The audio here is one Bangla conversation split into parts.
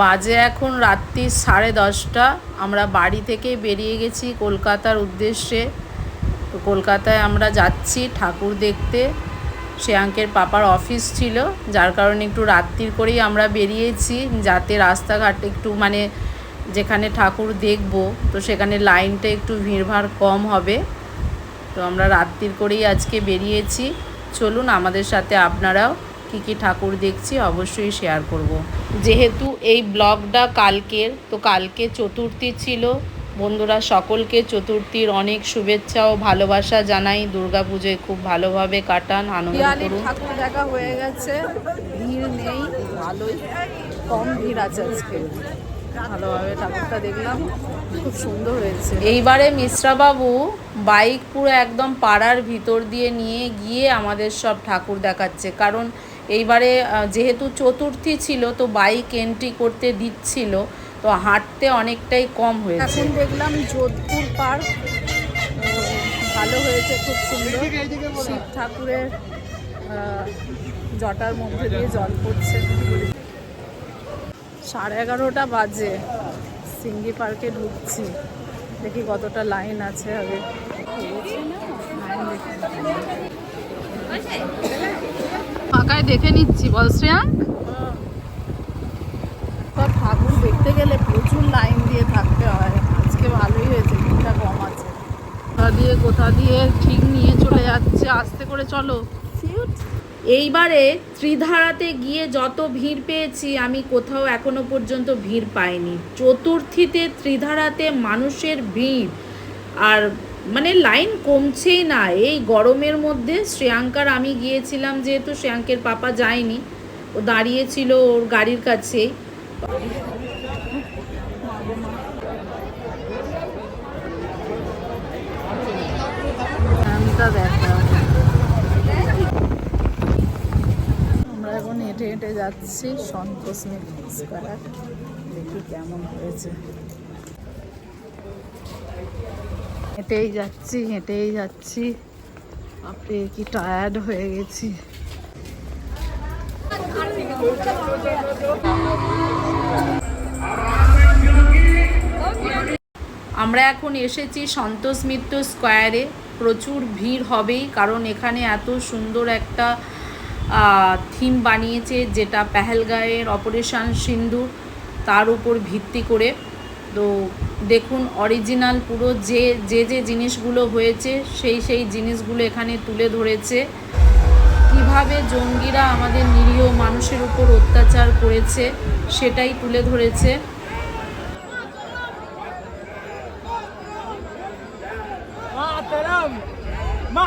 বাজে এখন রাত্রি সাড়ে দশটা। আমরা বাড়ি থেকে বেরিয়ে গেছি কলকাতার উদ্দেশ্যে। তো কলকাতায় আমরা যাচ্ছি ঠাকুর দেখতে। শ্রেয়াঙ্কের পাপার অফিস ছিল, যার কারণে একটু রাত্রির করেই আমরা বেরিয়েছি, যাতে রাস্তাঘাট একটু মানে যেখানে ঠাকুর দেখব, তো সেখানে লাইনটা একটু ভিড়ভাড় কম হবে। তো আমরা রাত্রির করেই আজকে বেরিয়েছি। চলুন আমাদের সাথে আপনারাও কী কী ঠাকুর দেখছি অবশ্যই শেয়ার করব। যেহেতু এই ব্লগটা কালকের তো কালকে চতুর্থী ছিল। বন্ধুরা সকলকে চতুর্থীর অনেক শুভেচ্ছা ও ভালোবাসা জানাই। দুর্গাপুজোয় খুব ভালোভাবে কাটান আনন্দ করুন। ঠাকুর দেখা হয়ে গেছে। ভিড় নেই ভালোই। কম ভিড় আছে আজকে। ভালোভাবে ঠাকুরটা দেখলাম। খুব সুন্দর হয়েছে। এইবারে মিশ্রাবাবু বাইক পুরো একদম পাড়ার ভিতর দিয়ে নিয়ে গিয়ে আমাদের সব ঠাকুর দেখাচ্ছে। কারণ এইবারে যেহেতু চতুর্থী ছিল তো বাইক এন্ট্রি করতে দিচ্ছিল তো হাঁটতে অনেকটাই কম হয়েছে। এখন দেখলাম যোধপুর পার্ক ভালো হয়েছে খুব সুন্দর। শিব ঠাকুরের জটার মধ্যে দিয়ে জল পড়ছে। সাড়ে এগারোটা বাজে সিঙ্গি পার্কে ঢুকছি। দেখি কতটা লাইন আছে আগে। লাইন দেখি। ফাঁকায় দেখে নিচ্ছি। বল শ্রেয়াঙ্ক ঠাকুর দেখতে গেলে প্রচুর লাইন দিয়ে থাকতে হয়। আজকে ভালোই হয়েছে ভিড়টা কম আছে। কোথা দিয়ে কোথা দিয়ে ঠিক নিয়ে চলে যাচ্ছে আস্তে করে চলো। এইবারে ত্রিধারাতে গিয়ে যত ভিড় পেয়েছি আমি কোথাও এখনও পর্যন্ত ভিড় পাইনি। চতুর্থীতে ত্রিধারাতে মানুষের ভিড়। আর মানে লাইন কমছেই না। এই গরমের মধ্যে শ্রেয়াঙ্কার, আমি গিয়েছিলাম যেহেতু শ্রেয়াঙ্কের পাপা যায়নি, ও দাঁড়িয়েছিল ওর গাড়ির দেখা। আমরা এখন হেঁটে হেঁটে যাচ্ছি সন্তোষ মিত্র স্কোয়ার। দেখি কেমন হয়েছে। হেঁটেই যাচ্ছি হেঁটেই যাচ্ছি। আপনি কি টায়ার্ড হয়ে গেছি। আমরা এখন এসেছি সন্তোষ মিত্র স্কোয়ারে। প্রচুর ভিড় হবেই, কারণ এখানে এত সুন্দর একটা থিম বানিয়েছে, যেটা পেহেলগাঁয়ের অপারেশন সিন্দুর, তার উপর ভিত্তি করে। তো দেখুন অরিজিনাল পুরো যে যে যে জিনিসগুলো হয়েছে, সেই সেই জিনিসগুলো এখানে তুলে ধরেছে। কীভাবে জঙ্গিরা আমাদের নিরীহ মানুষের উপর অত্যাচার করেছে, সেটাই তুলে ধরেছে। মা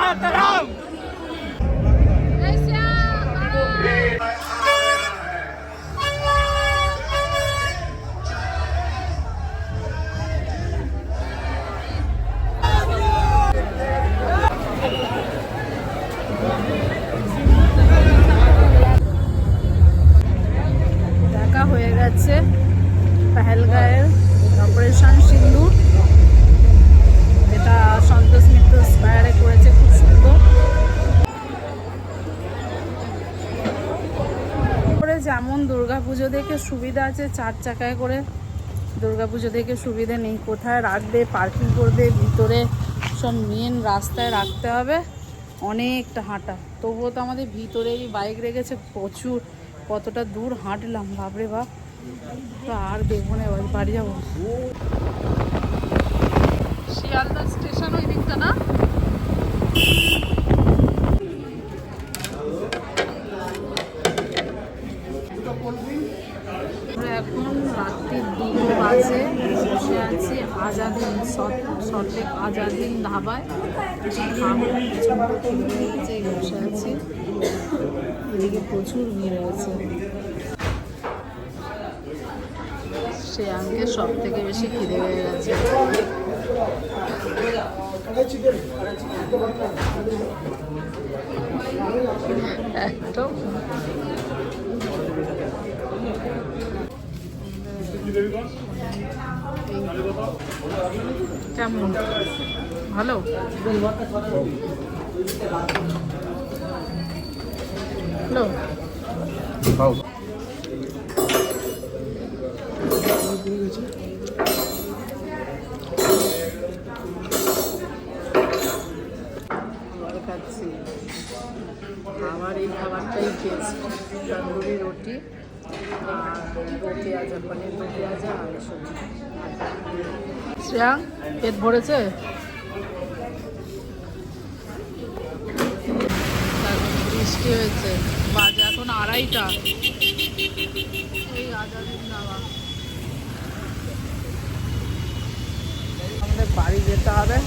পেহেলগাঁয়ের অপারেশন সিন্দুর যেটা সন্তোষ মিত্র স্কোয়ারে করেছে, খুব সুন্দর। যেমন দুর্গাপুজো দেখে সুবিধা আছে, চার চাকায় করে দুর্গাপুজো দেখে সুবিধা নেই। কোথায় রাখবে পার্কিং করবে, ভিতরে সব মেন রাস্তায় রাখতে হবে, অনেকটা হাঁটা। তবুও তো আমাদের ভিতরেই বাইক রেখেছে, প্রচুর। কতটা দূর হাঁটলাম, বাপরে বাপ। আর দেখব না এবার বাড়ি যাব। শিয়ালদা স্টেশন ওই দিকটা না? এখন রাত্রি দুটো বাজে বসে আছি আজাদিন ধাবায়। বসে আছি। এদিকে প্রচুর ভিড় হয়েছে আঙ্কে সব থেকে বেশি খিদে হয়ে গেছে। কেমন? ভালো? হ্যালো? আছে খাচ্ছি আমার এই খাবারটাই টেস্ট তন্দুরি রুটি আর পেঁয়াজা পনির দো পেঁয়াজা আর সবজি। শ্রেয়া, পেট ভরেছে? বৃষ্টি হয়েছে। বাজে এখন আড়াইটা। আমাদের বাড়ি যেতে হবে।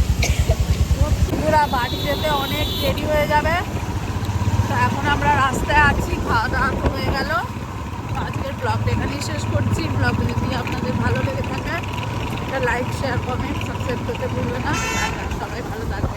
পুরা বাড়ি যেতে অনেক দেরি হয়ে যাবে। তো এখন আমরা রাস্তায় আছি খাওয়া দাওয়া তো হয়ে গেল। আজকের ব্লগটা এখানেই শেষ করছি। ব্লগ যদি আপনাদের ভালো লেগে থাকে, একটা লাইক শেয়ার কমেন্ট সাবস্ক্রাইব করতে ভুলবে না। সবাই ভালো থাকবে